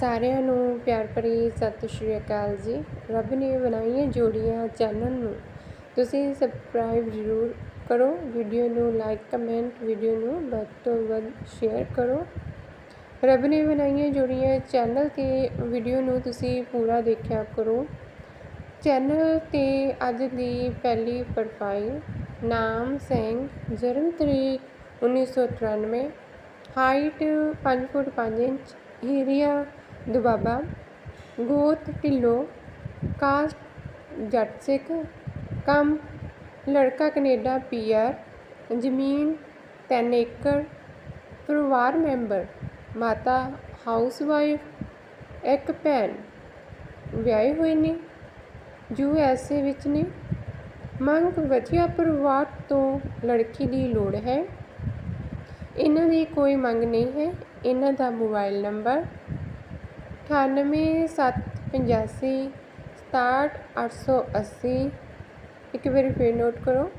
ਸਾਰਿਆਂ ਨੂੰ ਪਿਆਰ ਭਰੀ ਸਤਿ ਸ਼੍ਰੀ ਅਕਾਲ ਜੀ। ਰੱਬ ਨੇ ਬਣਾਈਆਂ ਜੋੜੀਆਂ ਚੈਨਲ ਨੂੰ। ਤੁਸੀਂ ਸਬਸਕ੍ਰਾਈਬ ਜ਼ਰੂਰ ਕਰੋ। ਵੀਡੀਓ ਨੂੰ ਲਾਈਕ ਕਮੈਂਟ ਵੀਡੀਓ ਨੂੰ ਵੱਧ ਤੋਂ ਵੱਧ ਸ਼ੇਅਰ ਕਰੋ। ਰੱਬ ਨੇ ਬਣਾਈਆਂ ਜੋੜੀਆਂ ਚੈਨਲ ਤੇ ਵੀਡੀਓ ਨੂੰ ਤੁਸੀਂ ਪੂਰਾ ਦੇਖਿਆ ਕਰੋ। ਚੈਨਲ ਤੇ ਅੱਜ ਦੀ ਪਹਿਲੀ ਪ੍ਰੋਫਾਈਲ ਨਾਮ ਸਿੰਘ, ਜਨਮ ਤਰੀਕ 1993 ਹਾਈਟ 5 ਫੁੱਟ 5 ਇੰਚ ਏਰੀਆ ਦੁਬਾਬਾ, ਗੋਤ ਢਿੱਲੋਂ, ਕਾਸਟ ਜੱਟ ਸਿੱਖ ਕੰਮ, ਲੜਕਾ ਕੈਨੇਡਾ, ਪੀਆਰ, ਜ਼ਮੀਨ 3 ਏਕੜ, ਪਰਿਵਾਰ ਮੈਂਬਰ, ਮਾਤਾ, ਹਾਊਸਵਾਈਫ, ਇੱਕ ਭੈਣ। ਵਿਆਹੇ ਹੋਏ ਨੇ, ਯੂ ਐਸ ਏ ਵਿੱਚ ਨੇ। ਮੰਗ ਵਧੀਆ ਪਰਿਵਾਰ ਤੋਂ ਲੜਕੀ ਦੀ ਲੋੜ ਹੈ। ਇਹਨਾਂ ਦੀ ਕੋਈ ਮੰਗ ਨਹੀਂ ਹੈ। ਇਹਨਾਂ ਦਾ ਮੋਬਾਈਲ ਨੰਬਰ 9875 67880 ਇੱਕ ਵਾਰੀ ਫਿਰ ਨੋਟ ਕਰੋ।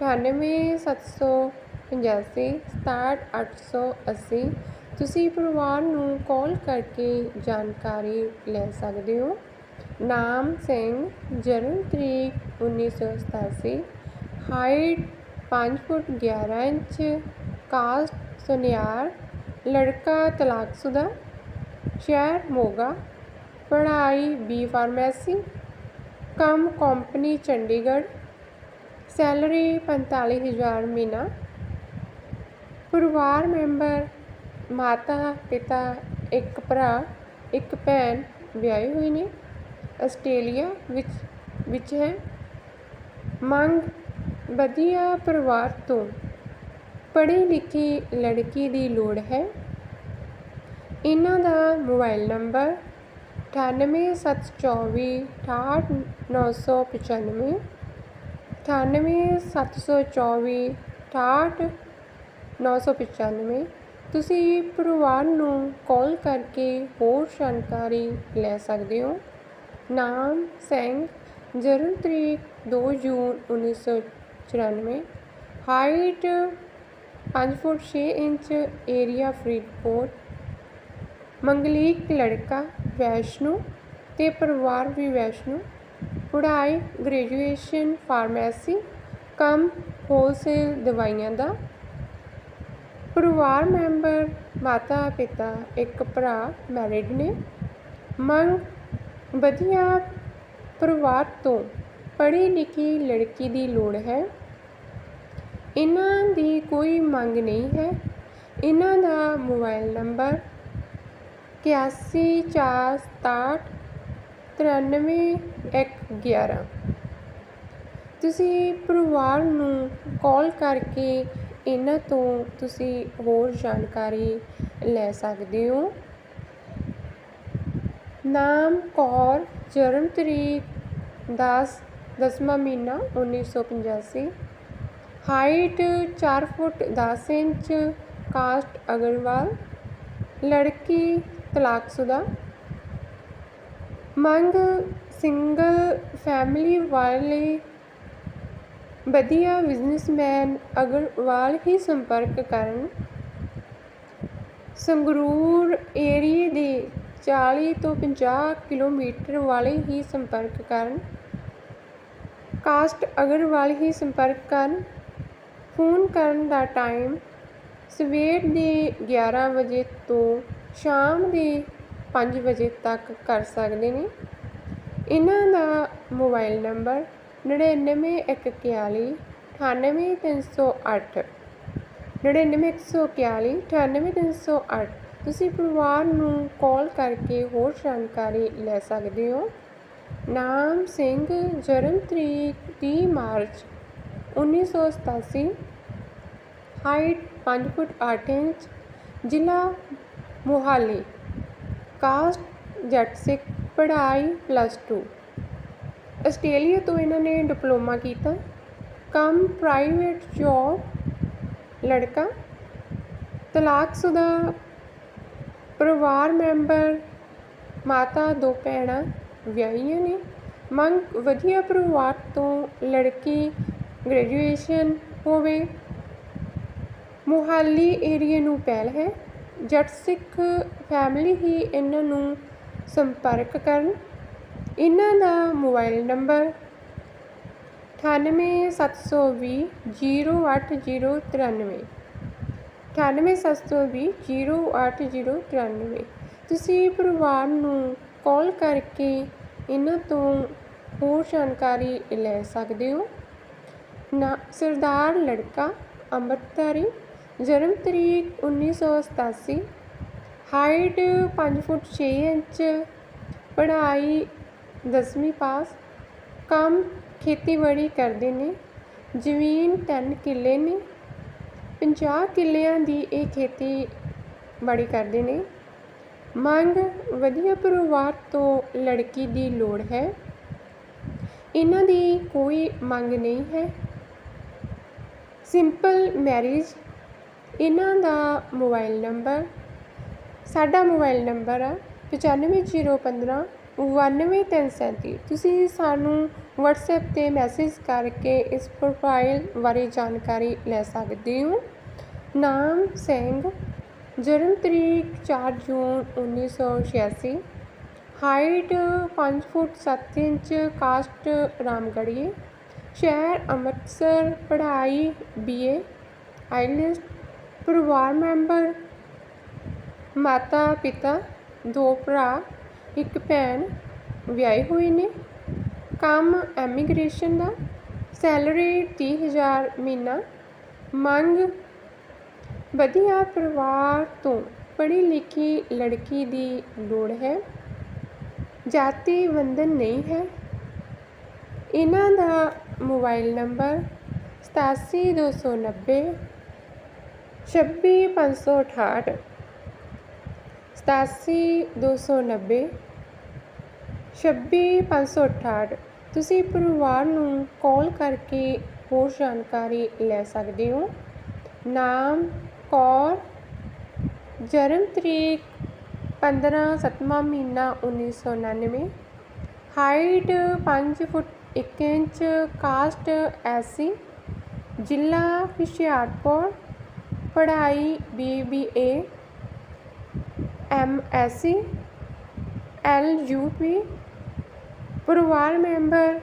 9875 67880 ਤੁਸੀਂ ਪਰਿਵਾਰ ਨੂੰ ਕਾਲ ਕਰਕੇ ਜਾਣਕਾਰੀ ਲੈ ਸਕਦੇ ਹੋ। ਨਾਮ ਸਿੰਘ, ਜਨਮ ਤਰੀਕ 1987 ਹਾਈਟ 5 ਫੁੱਟ 11 ਇੰਚ ਕਾਸਟ ਸੁਨਿਆਰ, ਲੜਕਾ ਤਲਾਕਸ਼ੁਦਾ ਸ਼ਹਿਰ, ਮੋਗਾ ਪੜ੍ਹਾਈ ਬੀ ਫਾਰਮੇਸੀ, ਕੰਮ ਕੰਪਨੀ ਚੰਡੀਗੜ੍ਹ, ਸੈਲਰੀ 45000 ਮਹੀਨਾ, ਪਰਿਵਾਰ ਮੈਂਬਰ, ਮਾਤਾ, ਪਿਤਾ, ਇੱਕ ਭਰਾ, ਇੱਕ ਭੈਣ ਵਿਆਹੇ ਹੋਏ ਨੇ, ਆਸਟ੍ਰੇਲੀਆ ਵਿੱਚ ਵਿੱਚ ਹੈ। ਮੰਗ, ਵਧੀਆ ਪਰਿਵਾਰ ਤੋਂ ਪੜ੍ਹੀ ਲਿਖੀ ਲੜਕੀ ਦੀ ਲੋੜ ਹੈ। ਇਹਨਾਂ ਦਾ ਮੋਬਾਈਲ ਨੰਬਰ ਅਠਾਨਵੇਂ ਸੱਤ ਚੌਵੀ ਅਠਾਹਠ ਨੌ ਸੌ ਪਚਾਨਵੇਂ ਅਠਾਨਵੇਂ ਸੱਤ ਸੌ ਚੌਵੀ ਅਠਾਹਠ ਨੌ ਸੌ ਪਚਾਨਵੇਂ ਤੁਸੀਂ ਪਰਿਵਾਰ ਨੂੰ ਕਾਲ ਕਰਕੇ ਹੋਰ ਜਾਣਕਾਰੀ ਲੈ ਸਕਦੇ ਹੋ। ਨਾਮ ਸਿੰਘ ਜਨਮ ਤਰੀਕ 2 ਜੂਨ 1994 ਹਾਈਟ 5 ਫੁੱਟ 6 ਇੰਚ, ਏਰੀਆ ਫਰੀਦਕੋਟ ਮੰਗਲੀਕ ਲੜਕਾ ਵੈਸ਼ਨੂ ਅਤੇ ਪਰਿਵਾਰ ਵੀ ਵੈਸ਼ਨੂ। ਪੜ੍ਹਾਈ ਗ੍ਰੈਜੂਏਸ਼ਨ ਫਾਰਮੇਸੀ ਕੰਮ ਹੋਲਸੇਲ ਦਵਾਈਆਂ ਦਾ। ਪਰਿਵਾਰ ਮੈਂਬਰ ਮਾਤਾ ਪਿਤਾ ਇੱਕ ਭਰਾ ਮੈਰਿਡ ਨੇ। ਮੰਗ, ਵਧੀਆ ਪਰਿਵਾਰ ਤੋਂ ਪੜ੍ਹੀ ਲਿਖੀ ਲੜਕੀ ਦੀ ਲੋੜ ਹੈ। ਇਹਨਾਂ ਦੀ ਕੋਈ ਮੰਗ ਨਹੀਂ ਹੈ। ਇਹਨਾਂ ਦਾ ਮੋਬਾਈਲ ਨੰਬਰ ਇਕਿਆਸੀ ਚਾਰ ਸਤਾਹਠ ਤਰਾਨਵੇਂ ਇੱਕ ਗਿਆਰਾਂ। ਤੁਸੀਂ ਪਰਿਵਾਰ ਨੂੰ ਕਾਲ ਕਰਕੇ ਇਹਨਾਂ ਤੋਂ ਤੁਸੀਂ ਹੋਰ ਜਾਣਕਾਰੀ ਲੈ ਸਕਦੇ ਹੋ। ਨਾਮ ਕੌਰ, ਜਨਮ ਤਰੀਕ 10 ਦਸਵਾਂ ਮਹੀਨਾ 1985 height 4 foot 10 inch, caste Agarwal. ਲੜਕੀ ਤਲਾਕਸ਼ੁਦਾ ਮੰਗ ਸਿੰਗਲ ਫੈਮਿਲੀ ਵਾਲੇ ਵਧੀਆ ਬਿਜ਼ਨਸਮੈਨ ਅਗਰਵਾਲ ਹੀ ਸੰਪਰਕ ਕਰਨ। ਸੰਗਰੂਰ ਏਰੀਏ ਦੇ 40 ਤੋਂ 50 ਕਿਲੋਮੀਟਰ ਵਾਲੇ ਹੀ ਸੰਪਰਕ ਕਰਨ। ਕਾਸਟ ਅਗਰਵਾਲ ਹੀ ਸੰਪਰਕ ਕਰਨ। ਫੋਨ ਕਰਨ ਦਾ ਟਾਈਮ ਸਵੇਰ ਦੇ 11 ਵਜੇ ਤੋਂ ਸ਼ਾਮ ਦੇ 5 ਵਜੇ ਤੱਕ ਕਰ ਸਕਦੇ ਨੇ। ਇਹਨਾਂ ਦਾ ਮੋਬਾਈਲ ਨੰਬਰ 9941 98308 99141 98308 ਤੁਸੀਂ ਪਰਿਵਾਰ ਨੂੰ ਕਾਲ ਕਰਕੇ ਹੋਰ ਜਾਣਕਾਰੀ ਲੈ ਸਕਦੇ ਹੋ। ਨਾਮ ਸਿੰਘ, ਜਨਮ ਤਰੀਕ 30 ਮਾਰਚ 1987 ਹਾਈਟ 5 ਫੁੱਟ 8 ਇੰਚ, ਜ਼ਿਲ੍ਹਾ ਮੋਹਾਲੀ। ਕਾਸਟ ਜੱਟ ਸਿੱਖ ਪੜ੍ਹਾਈ ਪਲੱਸ 2 ਆਸਟ੍ਰੇਲੀਆ ਤੋਂ ਇਹਨਾਂ ਨੇ ਡਿਪਲੋਮਾ ਕੀਤਾ। ਕੰਮ ਪ੍ਰਾਈਵੇਟ ਜੌਬ, ਲੜਕਾ। ਤਲਾਕਸ਼ੁਦਾ ਪਰਿਵਾਰ ਮੈਂਬਰ, ਮਾਤਾ, ਦੋ ਭੈਣਾਂ, ਵਿਆਹੀਆਂ ਨੇ। ਮੰਗ ਵਧੀਆ ਪਰਿਵਾਰ ਤੋਂ ਲੜਕੀ ਗ੍ਰੈਜੂਏਸ਼ਨ ਹੋਵੇ। ਮੁਹਾਲੀ ਏਰੀਏ ਨੂੰ ਪਹਿਲ ਹੈ। ਜੱਟ ਸਿੱਖ ਫੈਮਿਲੀ ਹੀ ਇਹਨਾਂ ਨੂੰ ਸੰਪਰਕ ਕਰਨ। ਇਹਨਾਂ ਦਾ ਮੋਬਾਈਲ ਨੰਬਰ ਅਠਾਨਵੇਂ ਸੱਤ ਸੌ ਵੀਹ ਜੀਰੋ ਅੱਠ ਜੀਰੋ ਤਰਾਨਵੇਂ। ਅਠਾਨਵੇਂ ਸੱਤ ਸੌ ਵੀਹ ਜੀਰੋ ਅੱਠ ਜੀਰੋ ਤਰਾਨਵੇਂ। ਤੁਸੀਂ ਪਰਿਵਾਰ ਨੂੰ ਕਾਲ ਕਰਕੇ ਇਹਨਾਂ ਤੋਂ ਹੋਰ ਜਾਣਕਾਰੀ ਲੈ ਸਕਦੇ ਹੋ। ਨਾ, ਸਰਦਾਰ ਲੜਕਾ ਅੰਮ੍ਰਿਤਧਾਰੀ। ਜਨਮ ਤਰੀਕ 1987 ਹਾਈਟ 5 ਫੁੱਟ 6 ਇੰਚ, ਪੜ੍ਹਾਈ 10ਵੀਂ ਪਾਸ, ਕੰਮ ਖੇਤੀਬਾੜੀ ਕਰਦੇ ਨੇ। ਜ਼ਮੀਨ 3 ਕਿੱਲੇ ਨੇ। 50 ਕਿੱਲਿਆਂ ਦੀ ਇਹ ਖੇਤੀਬਾੜੀ ਕਰਦੇ ਨੇ। ਮੰਗ ਵਧੀਆ ਪਰਿਵਾਰ ਤੋਂ ਲੜਕੀ ਦੀ ਲੋੜ ਹੈ। ਇਹਨਾਂ ਦੀ ਕੋਈ ਮੰਗ ਨਹੀਂ ਹੈ। ਸਿੰਪਲ ਮੈਰਿਜ ਇਹਨਾਂ ਦਾ ਮੋਬਾਈਲ ਨੰਬਰ, ਸਾਡਾ ਮੋਬਾਈਲ ਨੰਬਰ ਆ ਪਚਾਨਵੇਂ ਜ਼ੀਰੋ ਪੰਦਰਾਂ ਬਾਨਵੇਂ ਤਿੰਨ ਸੈਂਤੀ। ਤੁਸੀਂ ਸਾਨੂੰ ਵਟਸਐਪ 'ਤੇ ਮੈਸੇਜ ਕਰਕੇ ਇਸ ਪ੍ਰੋਫਾਈਲ ਬਾਰੇ ਜਾਣਕਾਰੀ ਲੈ ਸਕਦੇ ਹੋ। ਨਾਮ ਸਿੰਘ, ਜਨਮ ਤਰੀਕ 4 ਜੂਨ 1986 ਹਾਈਟ 5 ਫੁੱਟ 7 ਇੰਚ, ਕਾਸਟ ਰਾਮਗੜੀਏ ਸ਼ਹਿਰ ਅੰਮ੍ਰਿਤਸਰ, ਪੜ੍ਹਾਈ ਬੀਏ ਆਈਲੈਸ ਪਰਿਵਾਰ ਮੈਂਬਰ ਮਾਤਾ ਪਿਤਾ ਦੋ ਭਰਾ, ਇੱਕ ਭੈਣ ਵਿਆਹੇ ਹੋਏ ਨੇ। ਕੰਮ ਐਮੀਗ੍ਰੇਸ਼ਨ ਦਾ। ਸੈਲਰੀ 30000 ਮਹੀਨਾ। ਮੰਗ, ਵਧੀਆ ਪਰਿਵਾਰ ਤੋਂ ਪੜ੍ਹੀ ਲਿਖੀ ਲੜਕੀ ਦੀ ਲੋੜ ਹੈ। ਜਾਤੀ ਬੰਧਨ ਨਹੀਂ ਹੈ। ਇਹਨਾਂ ਦਾ ਮੋਬਾਈਲ ਨੰਬਰ ਸਤਾਸੀ ਦੋ ਸੌ ਨੱਬੇ ਛੱਬੀ ਪੰਜ ਸੌ ਅਠਾਹਠ, ਸਤਾਸੀ ਦੋ ਸੌ ਨੱਬੇ, ਛੱਬੀ ਪੰਜ ਸੌ ਅਠਾਹਠ। ਤੁਸੀਂ ਪਰਿਵਾਰ ਨੂੰ ਕਾਲ ਕਰਕੇ ਹੋਰ ਜਾਣਕਾਰੀ ਲੈ ਸਕਦੇ ਹੋ। ਨਾਮ, ਕੌਰ, ਜਨਮ ਤਰੀਕ 15 ਸੱਤਵਾਂ ਮਹੀਨਾ 1999 height 5 foot 1 inch, caste SC. ਜ਼ਿਲ੍ਹਾ ਹੁਸ਼ਿਆਰਪੁਰ ਪੜ੍ਹਾਈ B B A, M S C BBA U P, ਪਰਿਵਾਰ ਮੈਂਬਰ,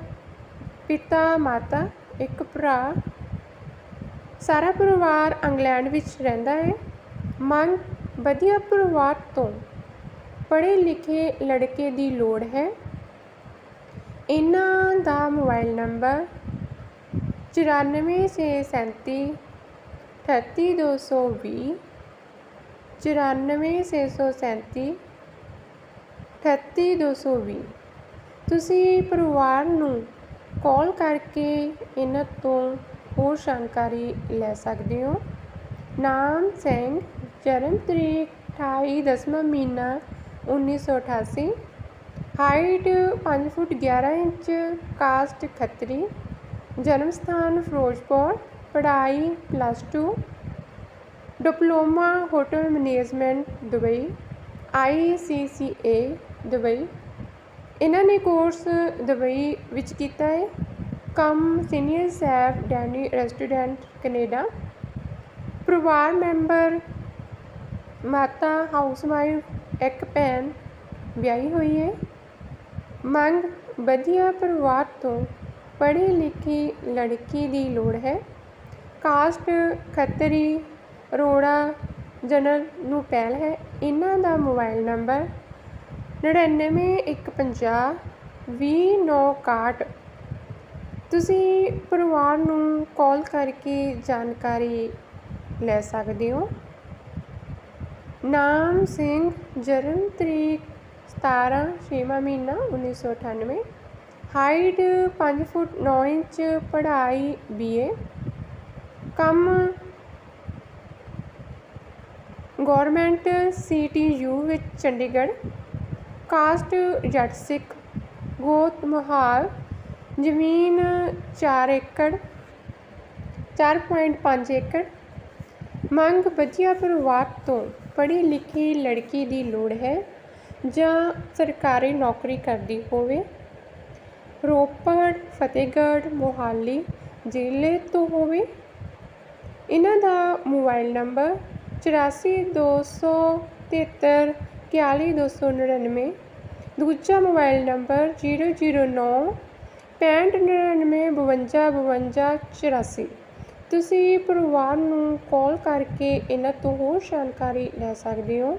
ਪਿਤਾ, ਮਾਤਾ, ਇੱਕ ਭਰਾ, ਸਾਰਾ ਪਰਿਵਾਰ ਇੰਗਲੈਂਡ ਵਿੱਚ ਰਹਿੰਦਾ ਹੈ। ਮੰਗ ਵਧੀਆ ਪਰਿਵਾਰ ਤੋਂ ਪੜ੍ਹੇ ਲਿਖੇ ਲੜਕੇ ਦੀ ਲੋੜ ਹੈ। ਇਹਨਾਂ ਦਾ ਮੋਬਾਈਲ ਨੰਬਰ ਚੁਰਾਨਵੇਂ ਛੇ ਸੈਂਤੀ ਅਠੱਤੀ ਦੋ ਸੌ ਵੀਹ, ਚੁਰਾਨਵੇਂ ਛੇ ਸੌ ਸੈਂਤੀ ਅਠੱਤੀ ਦੋ ਸੌ ਵੀਹ। ਤੁਸੀਂ ਪਰਿਵਾਰ ਨੂੰ ਕਾਲ ਕਰਕੇ ਇਹਨਾਂ ਤੋਂ ਹੋਰ ਜਾਣਕਾਰੀ ਲੈ ਸਕਦੇ ਹੋ। ਨਾਮ ਸਿੰਘ ਜਨਮ ਤਰੀਕ 28 ਦਸਵਾਂ ਮਹੀਨਾ 1988 height 5 foot 11 inch, caste Khatri. ਜਨਮ ਸਥਾਨ ਫਿਰੋਜ਼ਪੁਰ। ਪੜ੍ਹਾਈ plus two diploma hotel management Dubai ICCA Dubai. ਇਹਨਾਂ ਨੇ ਕੋਰਸ ਦੁਬਈ ਵਿੱਚ ਕੀਤਾ ਹੈ ਕੰਮ senior chef Danny restaurant Canada. ਪਰਿਵਾਰ ਮੈਂਬਰ, ਮਾਤਾ ਹਾਊਸਵਾਈਫ ਇੱਕ ਭੈਣ ਵਿਆਹੀ ਹੋਈ ਹੈ ਮੰਗ ਵਧੀਆ ਪਰਿਵਾਰ ਤੋਂ ਪੜ੍ਹੀ ਲਿਖੀ ਲੜਕੀ ਦੀ ਲੋੜ ਹੈ। ਕਾਸਟ ਖੱਤਰੀ ਅਰੋੜਾ ਜਨਰਲ ਨੂੰ ਪਹਿਲ ਹੈ। ਇਹਨਾਂ ਦਾ ਮੋਬਾਈਲ ਨੰਬਰ ਨੜਿਨਵੇਂ ਇੱਕ ਪੰਜਾਹ ਵੀਹ ਨੌ ਇਕਾਹਠ। ਤੁਸੀਂ ਪਰਿਵਾਰ ਨੂੰ ਕਾਲ ਕਰਕੇ ਜਾਣਕਾਰੀ ਲੈ ਸਕਦੇ ਹੋ। ਨਾਮ ਸਿੰਘ, ਜਨਮ ਤਰੀਕ ਸਤਾਰ੍ਹਾਂ ਛੇਵਾਂ ਮਹੀਨਾ ਉੱਨੀ ਸੌ ਅਠਾਨਵੇਂ। ਹਾਈਟ 5 ਫੁੱਟ 9 ਇੰਚ, ਪੜ੍ਹਾਈ ਬੀਏ ਕੰਮ ਗੌਰਮੈਂਟ ਸੀਟੀਯੂ ਵਿੱਚ ਚੰਡੀਗੜ੍ਹ, ਕਾਸਟ ਜੱਟ ਸਿੱਖ, ਗੋਤ ਮੋਹਾਲ, ਜ਼ਮੀਨ 4 ਏਕੜ 4.5 ਏਕੜ, ਮੰਗ ਵਧੀਆ ਪਰਿਵਾਰ ਤੋਂ ਪੜ੍ਹੀ ਲਿਖੀ ਲੜਕੀ ਦੀ ਲੋੜ ਹੈ ਜਾਂ ਸਰਕਾਰੀ ਨੌਕਰੀ ਕਰਦੀ ਹੋਵੇ। ਰੋਪੜ, ਫਤਿਹਗੜ੍ਹ ਮੋਹਾਲੀ ਜ਼ਿਲ੍ਹੇ ਤੋਂ ਹੋਵੇ। ਇਹਨਾਂ ਦਾ ਮੋਬਾਈਲ ਨੰਬਰ ਚੁਰਾਸੀ ਦੋ ਸੌ ਤੇਹੱਤਰ ਇਕਤਾਲੀ ਦੋ ਸੌ ਨੜਿਨਵੇਂ, ਦੂਜਾ ਮੋਬਾਈਲ ਨੰਬਰ ਜੀਰੋ ਜੀਰੋ ਨੌ ਪੈਂਹਠ ਨੜਿਨਵੇਂ ਬਵੰਜਾ ਬਵੰਜਾ ਚੁਰਾਸੀ। ਤੁਸੀਂ ਪਰਿਵਾਰ ਨੂੰ ਕਾਲ ਕਰਕੇ ਇਹਨਾਂ ਤੋਂ ਹੋਰ ਜਾਣਕਾਰੀ ਲੈ ਸਕਦੇ ਹੋ।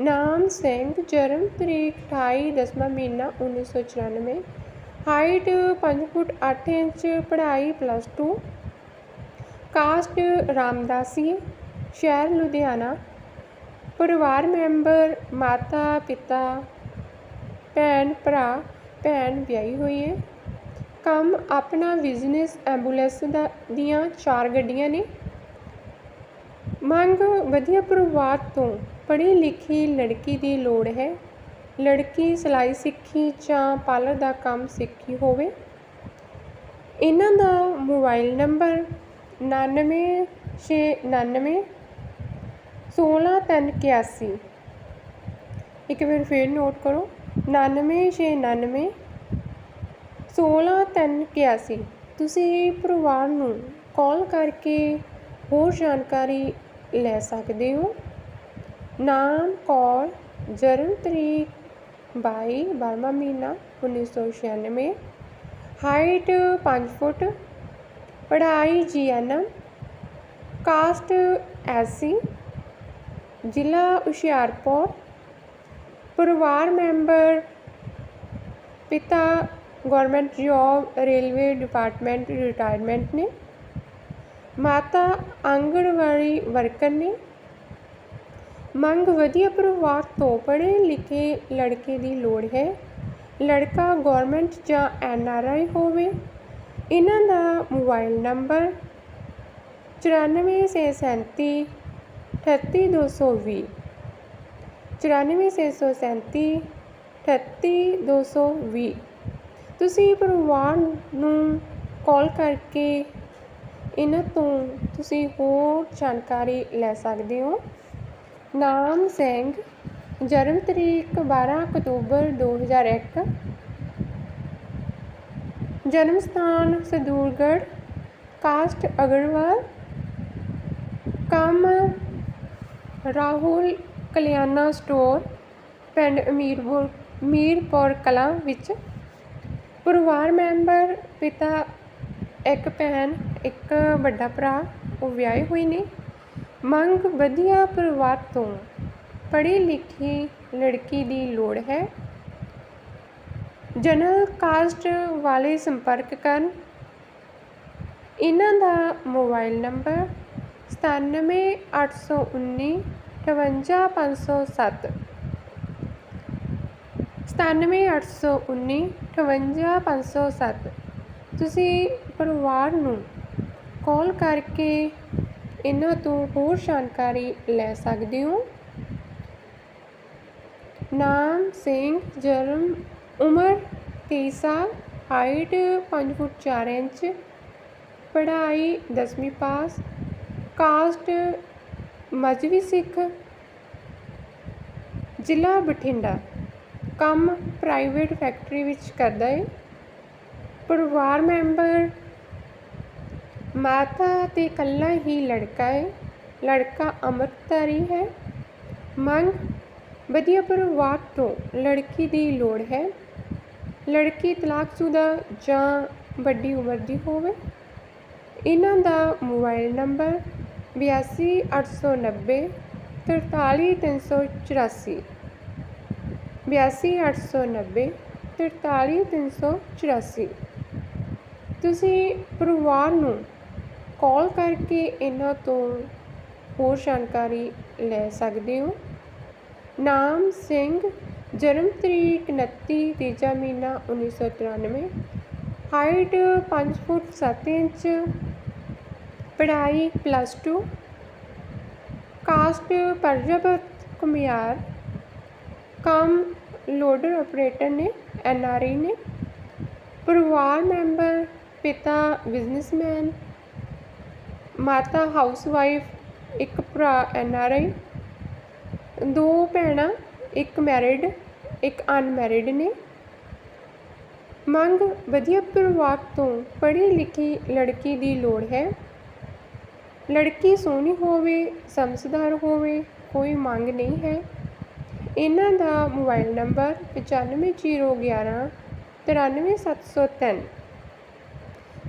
ਨਾਮ ਸਿੰਘ, ਜਨਮ ਤਰੀਕ ਅਠਾਈ ਦਸਵਾਂ ਮਹੀਨਾ ਉੱਨੀ ਸੌ ਚੁਰਾਨਵੇਂ, ਹਾਈਟ ਪੰਜ ਫੁੱਟ ਅੱਠ ਇੰਚ, ਪੜ੍ਹਾਈ ਪਲੱਸ ਟੂ ਕਾਸਟ ਰਾਮਦਾਸੀ, ਸ਼ਹਿਰ ਲੁਧਿਆਣਾ, ਪਰਿਵਾਰ ਮੈਂਬਰ, ਮਾਤਾ, ਪਿਤਾ, ਭੈਣ, ਭਰਾ, ਭੈਣ ਵਿਆਹੀ ਹੋਈ ਹੈ ਕੰਮ ਆਪਣਾ ਬਿਜ਼ਨਸ ਐਂਬੂਲੈਂਸ ਦਾ, ਦੀਆਂ ਚਾਰ ਗੱਡੀਆਂ ਨੇ। ਮੰਗ ਵਧੀਆ ਪਰਿਵਾਰ ਤੋਂ ਪੜ੍ਹੀ ਲਿਖੀ ਲੜਕੀ ਦੀ ਲੋੜ ਹੈ। ਲੜਕੀ ਸਿਲਾਈ ਸਿੱਖੀ ਜਾਂ ਪਾਰਲਰ ਦਾ ਕੰਮ ਸਿੱਖੀ ਹੋਵੇ। ਇਹਨਾਂ ਦਾ ਮੋਬਾਈਲ ਨੰਬਰ ਉਣਾਨਵੇਂ ਛੇ ਉਣਾਨਵੇਂ ਸੋਲ੍ਹਾਂ ਤਿੰਨ, ਇਕਿਆਸੀ। ਇੱਕ ਵਾਰ ਫੇਰ ਨੋਟ ਕਰੋ। ਉਣਾਨਵੇਂ ਛੇ ਉਣਾਨਵੇਂ ਸੋਲ੍ਹਾਂ ਤਿੰਨ, ਇਕਿਆਸੀ। ਤੁਸੀਂ ਪਰਿਵਾਰ ਨੂੰ ਕਾਲ ਕਰਕੇ ਹੋਰ ਜਾਣਕਾਰੀ ਲੈ ਸਕਦੇ ਹੋ। ਨਾਮ ਕੌਰ ਜਨਮ ਤਰੀਕ, ਬਾਈ ਬਾਰ੍ਹਵਾਂ ਮਹੀਨਾ, ਉੱਨੀ ਸੌ ਛਿਆਨਵੇਂ। ਹਾਈਟ ਪੰਜ ਫੁੱਟ। ਪੜ੍ਹਾਈ ਜੀ ਐਨ ਕਾਸਟ ਐਸੀ ਜ਼ਿਲ੍ਹਾ ਹੁਸ਼ਿਆਰਪੁਰ, ਪਰਿਵਾਰ ਮੈਂਬਰ, ਪਿਤਾ government job, railway department retirement ਨੇ, ਮਾਤਾ ਆਂਗਣਵਾੜੀ ਵਰਕਰ ਨੇ, ਮੰਗ ਵਧੀਆ ਪਰਿਵਾਰ ਤੋਂ ਪੜ੍ਹੇ ਲਿਖੇ ਲੜਕੇ ਦੀ ਲੋੜ ਹੈ, ਲੜਕਾ ਗਵਰਨਮੈਂਟ ਜਾਂ ਐਨ ਆਰ ਆਈ ਹੋਵੇ ਇਹਨਾਂ ਦਾ ਮੋਬਾਈਲ ਨੰਬਰ ਚੁਰਾਨਵੇਂ ਛੇ ਸੈਂਤੀ ਅਠੱਤੀ ਦੋ ਸੌ ਵੀਹ, ਚੁਰਾਨਵੇਂ ਛੇ ਸੌ ਸੈਂਤੀ ਅਠੱਤੀ ਦੋ ਸੌ ਵੀਹ। ਤੁਸੀਂ ਪਰਿਵਾਰ ਨੂੰ ਕਾਲ ਕਰਕੇ ਇਹਨਾਂ ਤੋਂ ਤੁਸੀਂ ਹੋਰ ਜਾਣਕਾਰੀ ਲੈ ਸਕਦੇ ਹੋ। ਨਾਮ ਸਿੰਘ, ਜਨਮ ਤਰੀਕ 12 ਅਕਤੂਬਰ 2001 ਜਨਮ ਸਥਾਨ ਸਦੂਰਗੜ੍ਹ ਕਾਸਟ ਅਗਰਵਾਲ, ਕੰਮ ਰਾਹੁਲ ਕਲਿਆਣਾ ਸਟੋਰ, ਪਿੰਡ ਅਮੀਰਪੁਰ ਮੀਰਪੁਰ ਕਲਾਂ ਵਿੱਚ। ਪਰਿਵਾਰ ਮੈਂਬਰ, ਪਿਤਾ, ਇੱਕ ਭੈਣ, ਇੱਕ ਵੱਡਾ ਭਰਾ, ਉਹ ਵਿਆਹੇ ਹੋਏ ਨੇ। ਮੰਗ ਵਧੀਆ ਪਰਿਵਾਰ ਤੋਂ। ਪੜ੍ਹੀ ਲਿਖੀ ਲੜਕੀ ਦੀ ਲੋੜ ਹੈ। ਜਨਰਲ ਕਾਸਟ ਵਾਲੇ ਸੰਪਰਕ ਕਰਨ। ਇਹਨਾਂ ਦਾ ਮੋਬਾਈਲ ਨੰਬਰ ਸਤਾਨਵੇਂ ਅੱਠ ਸੌ ਉੱਨੀ ਅਠਵੰਜਾ ਪੰਜ ਸੌ ਸੱਤ। ਸਤਾਨਵੇਂ ਅੱਠ ਸੌ ਉੱਨੀ ਅਠਵੰਜਾ ਪੰਜ ਸੌ ਸੱਤ। ਤੁਸੀਂ ਪਰਿਵਾਰ ਨੂੰ ਕਾਲ ਕਰਕੇ ਇਹਨਾਂ ਤੋਂ ਹੋਰ ਜਾਣਕਾਰੀ ਲੈ ਸਕਦੇ ਹੋ। ਨਾਮ, ਸਿੰਘ, ਜਨਮ ਉਮਰ ਤੇਈ ਸਾਲ, ਹਾਈਟ ਪੰਜ ਫੁੱਟ ਚਾਰ ਇੰਚ, ਪੜ੍ਹਾਈ ਦਸਵੀਂ ਪਾਸ, ਕਾਸਟ ਮਜ਼੍ਹਬੀ ਸਿੱਖ, ਜ਼ਿਲ੍ਹਾ ਬਠਿੰਡਾ। ਕੰਮ ਪ੍ਰਾਈਵੇਟ ਫੈਕਟਰੀ ਵਿੱਚ ਕਰਦਾ ਹੈ ਪਰਿਵਾਰ ਮੈਂਬਰ ਮਾਤਾ ਤੇ ਇਕੱਲਾ ਹੀ ਲੜਕਾ ਹੈ ਲੜਕਾ ਅੰਮ੍ਰਿਤਧਾਰੀ ਹੈ। ਮੰਗ ਵਧੀਆ ਪਰਿਵਾਰ ਤੋਂ ਲੜਕੀ ਦੀ ਲੋੜ ਹੈ। ਲੜਕੀ ਤਲਾਕਸ਼ੁਦਾ ਜਾਂ ਵੱਡੀ ਉਮਰ ਦੀ ਹੋਵੇ। ਇਹਨਾਂ ਦਾ ਮੋਬਾਈਲ ਨੰਬਰ ਬਿਆਸੀ ਅੱਠ ਸੌ ਨੱਬੇ ਤਰਤਾਲੀ ਤਿੰਨ ਸੌ ਚੁਰਾਸੀ ਬਿਆਸੀ ਅੱਠ ਸੌ ਨੱਬੇ ਤਰਤਾਲੀ ਤਿੰਨ ਸੌ ਚੁਰਾਸੀ ਤੁਸੀਂ ਪਰਿਵਾਰ ਨੂੰ ਕਾਲ ਕਰਕੇ ਇਹਨਾਂ ਤੋਂ ਹੋਰ ਜਾਣਕਾਰੀ ਲੈ ਸਕਦੇ ਹੋ। ਨਾਮ ਸਿੰਘ, ਜਨਮ ਤਰੀਕ 29 ਤੀਜਾ ਮਹੀਨਾ 1993 ਹਾਈਟ 5 ਫੁੱਟ 7 ਇੰਚ, ਪੜ੍ਹਾਈ ਪਲੱਸ 2 ਕਾਸਟ ਪਰਜਪਤ ਕੁਮਿਆਰ ਕੰਮ ਲੋਡਰ ਆਪਰੇਟਰ ਨੇ ਐਨ ਆਰ ਆਈ ਨੇ। ਪਰਿਵਾਰ ਮੈਂਬਰ, ਪਿਤਾ ਬਿਜ਼ਨਸਮੈਨ ਮਾਤਾ ਹਾਊਸਵਾਈਫ ਇੱਕ ਭਰਾ ਐਨ ਆਰ ਆਈ ਦੋ ਭੈਣਾਂ, ਇੱਕ ਮੈਰਿਡ ਇੱਕ ਅਨਮੈਰਿਡ ਨੇ। ਮੰਗ ਵਧੀਆ ਪਰਿਵਾਰ ਤੋਂ ਪੜ੍ਹੀ ਲਿਖੀ ਲੜਕੀ ਦੀ ਲੋੜ ਹੈ। ਲੜਕੀ ਸੋਹਣੀ ਹੋਵੇ, ਸਮਝਦਾਰ ਹੋਵੇ, ਕੋਈ ਮੰਗ ਨਹੀਂ ਹੈ। ਇਹਨਾਂ ਦਾ ਮੋਬਾਈਲ ਨੰਬਰ ਪਚਾਨਵੇਂ ਜ਼ੀਰੋ ਗਿਆਰਾਂ ਤਰਾਨਵੇਂ ਸੱਤ ਸੌ ਤਿੰਨ।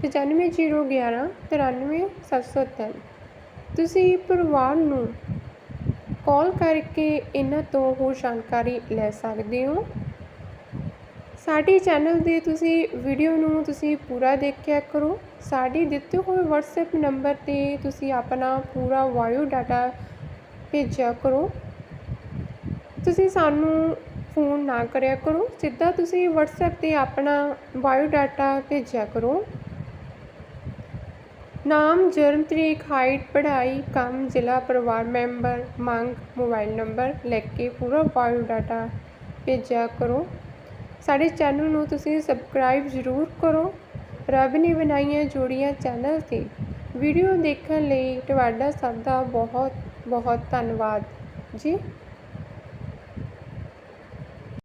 ਪਚਾਨਵੇਂ ਜ਼ੀਰੋ ਗਿਆਰਾਂ ਤਰਾਨਵੇਂ ਸੱਤ ਸੌ ਤਿੰਨ। ਤੁਸੀਂ ਪਰਿਵਾਰ ਨੂੰ ਕਾਲ ਕਰਕੇ ਇਹਨਾਂ ਤੋਂ ਹੋਰ ਜਾਣਕਾਰੀ ਲੈ ਸਕਦੇ ਹੋ। ਸਾਡੇ ਚੈਨਲ ਦੇ ਤੁਸੀਂ ਵੀਡੀਓ ਨੂੰ ਤੁਸੀਂ ਪੂਰਾ ਦੇਖਿਆ ਕਰੋ। ਸਾਡੇ ਦਿੱਤੇ ਹੋਏ WhatsApp ਨੰਬਰ ਤੇ ਤੁਸੀਂ ਆਪਣਾ ਪੂਰਾ ਵਾਇਓ ਡਾਟਾ ਭੇਜਿਆ ਕਰੋ। ਤੁਸੀਂ ਸਾਨੂੰ ਫੋਨ ਨਾ ਕਰਿਆ ਕਰੋ। ਸਿੱਧਾ ਤੁਸੀਂ WhatsApp ਤੇ ਆਪਣਾ ਬਾਇਓ ਡਾਟਾ ਭੇਜਿਆ ਕਰੋ। ਨਾਮ, ਜਨਮ ਤਰੀਕ, ਹਾਈਟ, ਪੜ੍ਹਾਈ, ਕੰਮ, ਜ਼ਿਲ੍ਹਾ, ਪਰਿਵਾਰ, ਮੈਂਬਰ, ਮੰਗ, ਮੋਬਾਈਲ ਨੰਬਰ ਲਿਖ ਕੇ ਪੂਰਾ ਬਾਇਓ ਡਾਟਾ ਭੇਜਿਆ ਕਰੋ। ਸਾਡੇ ਚੈਨਲ ਨੂੰ ਤੁਸੀਂ ਸਬਸਕ੍ਰਾਈਬ ਜ਼ਰੂਰ ਕਰੋ। ਰੱਬ ਨੇ ਬਣਾਈਆਂ ਜੋੜੀਆਂ ਚੈਨਲ ਤੇ। ਵੀਡੀਓ ਦੇਖਣ ਲਈ ਤੁਹਾਡਾ ਸਭ ਦਾ ਬਹੁਤ ਬਹੁਤ ਧੰਨਵਾਦ। ਜੀ।